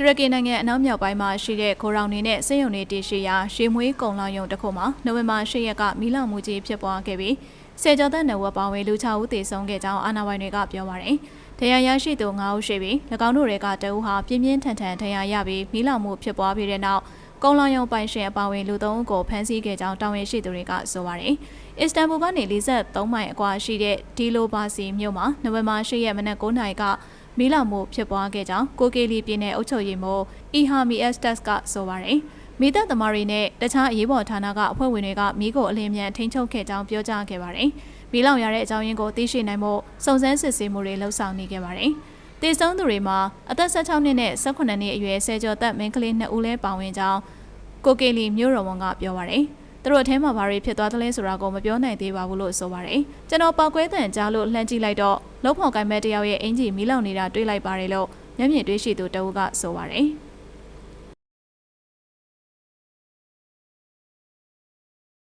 တူရကီနိုင်ငံအနောက်မြောက်ပိုင်းမှာရှိတဲ့ခိုရောင်နေနဲ့စစ်ရုံတွေတည်ရှိရာရှေးမွေးကုံလောင်ရုံတစ်ခုမှာနိုဝင်ဘာ10ရက်ကမီးလောင်မှုကြီးဖြစ်ပွားခဲ့ပြီးဆယ်ကျော်သက်နယ်ဝက်ပါဝင်လူ6ဦးသေဆုံးခဲ့ကြောင်းအာဏာပိုင်တွေကပြောပါတယ်။တရားရရှိသူ9ဦးရှိပြီး၎င်းတို့တွေကတအူးဟာပြင်းပြင်းထန်ထန်တရားရပြီးမီးလောင်မှုဖြစ်ပွားပြီးတဲ့နောက်ကုံလောင်ရုံပိုင်ရှင်အပါအဝင်လူ3ဦးကိုဖမ်းဆီးခဲ့ကြောင်းတာဝန်ရှိသူတွေကဆိုပါတယ်။အစ္စတန်ဘူကနေ43မိုင်အကွာရှိတဲ့ဒီလိုဘာစီမြို့မှာနိုဝင်ဘာ10ရက်မနက်9:00နာရီက မီးလောင်မှုဖြစ်ပွားခဲ့ကြောင်းကိုကေလီပြည်နယ်အုပ်ချုပ်ရေးမှူးအီဟာမီအက်စတက်ကဆိုပါတယ်။မိသက်သမားတွေနဲ့တခြားအရေးပေါ်ဌာနကအဖွဲ့ဝင်တွေကမီးကိုအလင်းမြန်ထိန်းချုပ်ခဲ့ကြောင်းပြောကြားခဲ့ပါတယ်။မီးလောင်ရတဲ့အကြောင်းရင်းကိုသိရှိနိုင်ဖို့စုံစမ်းစစ်ဆေးမှုတွေလှုပ်ဆောင်နေခဲ့ပါတယ်။တေဆုံးသူတွေမှာအသက်16နှစ်နဲ့18နှစ်အရွယ်ဆယ်ကျော်သက်မင်းကလေး2ဦးလဲပါဝင်ကြောင်းကိုကေလီမျိုးတော်ဝန်ကပြောပါတယ်။ သူတို့အထဲမှာဘာတွေဖြစ်သွားသလဲဆိုတာကိုမပြောနိုင်သေးပါဘူးလို့ဆိုပါတယ်။ကျွန်တော်ပောက်ကွဲတန်ကြားလို့လှမ်းကြည့်လိုက်တော့လုံဖော်ကိုင်မဲတယောက်ရဲ့အင်ဂျီမီးလောင်နေတာတွေ့လိုက်ပါတယ်လို့မျက်မြင်တွေ့ရှိသူတအုပ်ကဆိုပါတယ်။